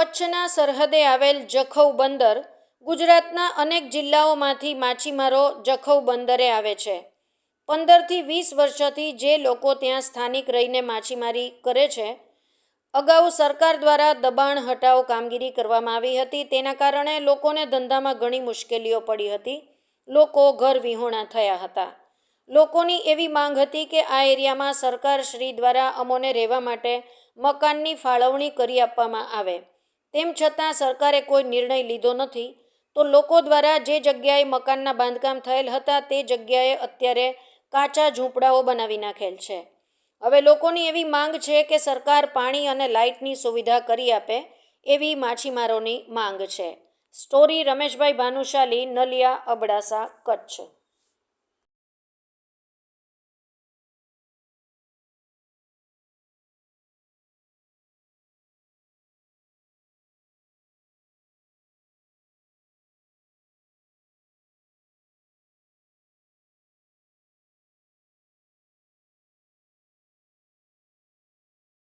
કચ્છના સરહદે આવેલ જખૌ બંદર ગુજરાતના અનેક જિલ્લાઓમાંથી માછીમારો જખૌ બંદરે આવે છે. પંદરથી વીસ વર્ષથી જે લોકો ત્યાં સ્થાનિક રહીને માછીમારી કરે છે, અગાઉ સરકાર દ્વારા દબાણ હટાવ કામગીરી કરવામાં આવી હતી. તેના કારણે લોકોને ધંધામાં ઘણી મુશ્કેલીઓ પડી હતી. લોકો ઘર વિહોણા થયા હતા. લોકોની એવી માંગ હતી કે આ એરિયામાં સરકાર શ્રી દ્વારા અમોને રહેવા માટે મકાનની ફાળવણી કરી આપવામાં આવે. તેમ છતાં સરકારે કોઈ નિર્ણય લીધો નથી, તો લોકો દ્વારા જે જગ્યાએ મકાનના બાંધકામ થયેલ હતા તે જગ્યાએ અત્યારે કાચા ઝૂંપડાઓ બનાવી નાખેલ છે. હવે લોકોની એવી માંગ છે કે સરકાર પાણી અને લાઇટની સુવિધા કરી આપે એવી માછીમારોની માંગ છે. સ્ટોરી રમેશભાઈ ભાનુશાલી, નલિયા અબડાસા, કચ્છ.